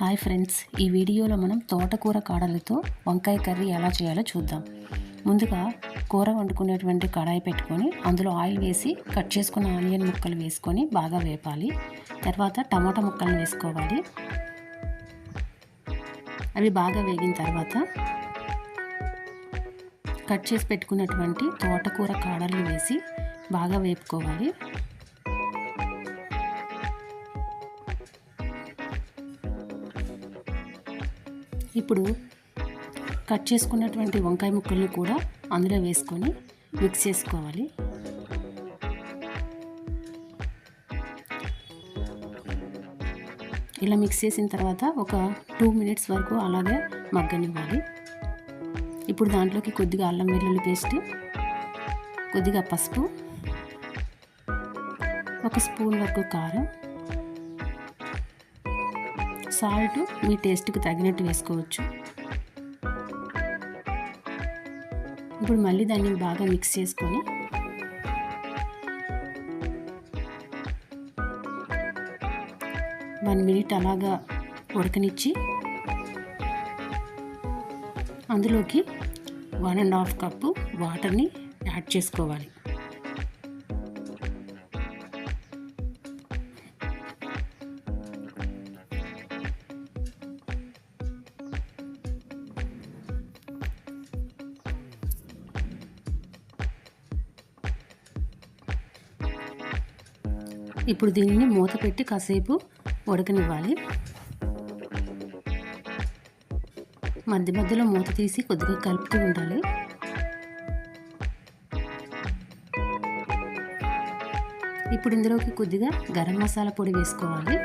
Hi friends ఈ వీడియోలో మనం తోటకూర కాడలతో వంకాయ కర్రీ ఎలా చేయాలో చూద్దాం. ముందుగా కూర వండుకునేటువంటి కడాయి పెట్టుకొని అందులో ఆయిల్ వేసి కట్ చేసుకున్న ఆనియన్ ముక్కలు వేసుకొని బాగా వేపాలి. తర్వాత టమాటా ముక్కలను వేసుకోవాలి. అవి బాగా వేగిన తర్వాత కట్ చేసి పెట్టుకున్నటువంటి తోటకూర కాడలు వేసి బాగా వేపుకోవాలి. ఇప్పుడు కట్ చేసుకున్నటువంటి వంకాయ ముక్కల్ని కూడా అందులో వేసుకొని మిక్స్ చేసుకోవాలి. ఇలా మిక్స్ చేసిన తర్వాత ఒక టూ మినిట్స్ వరకు అలాగే మగ్గనివ్వాలి. ఇప్పుడు దాంట్లోకి కొద్దిగా అల్లం వెల్లుల్లి పేస్ట్ కొద్దిగా పసుపు ఒక స్పూన్ వరకు కారం సాల్ట్ మీ టేస్ట్కి తగినట్టు వేసుకోవచ్చు. ఇప్పుడు మళ్ళీ దాన్ని బాగా మిక్స్ చేసుకొని వన్ మినిట్ అలాగా ఉడకనిచ్చి అందులోకి వన్ అండ్ హాఫ్ కప్పు వాటర్ని యాడ్ చేసుకోవాలి. ఇప్పుడు దీనిని మూత పెట్టి కాసేపు ఉడకనివ్వాలి. మధ్య మధ్యలో మూత తీసి కొద్దిగా కలుపుతూ ఉండాలి. ఇప్పుడు ఇందులోకి కొద్దిగా గరం మసాలా పొడి వేసుకోవాలి.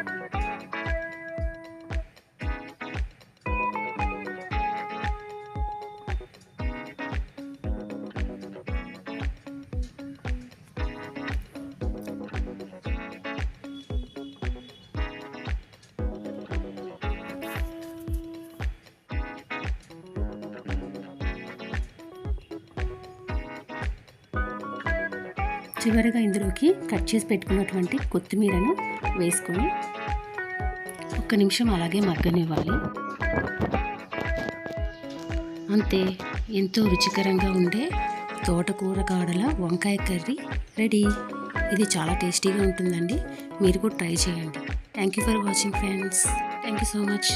చివరిగా ఇందులోకి కట్ చేసి పెట్టుకున్నటువంటి కొత్తిమీరను వేసుకొని ఒక్క నిమిషం అలాగే మగ్గనివ్వాలి. అంతే ఎంతో రుచికరంగా ఉండే తోటకూర కాడల వంకాయ కర్రీ రెడీ. ఇది చాలా టేస్టీగా ఉంటుందండి. మీరు కూడా ట్రై చేయండి. Thank you for watching friends thank you so much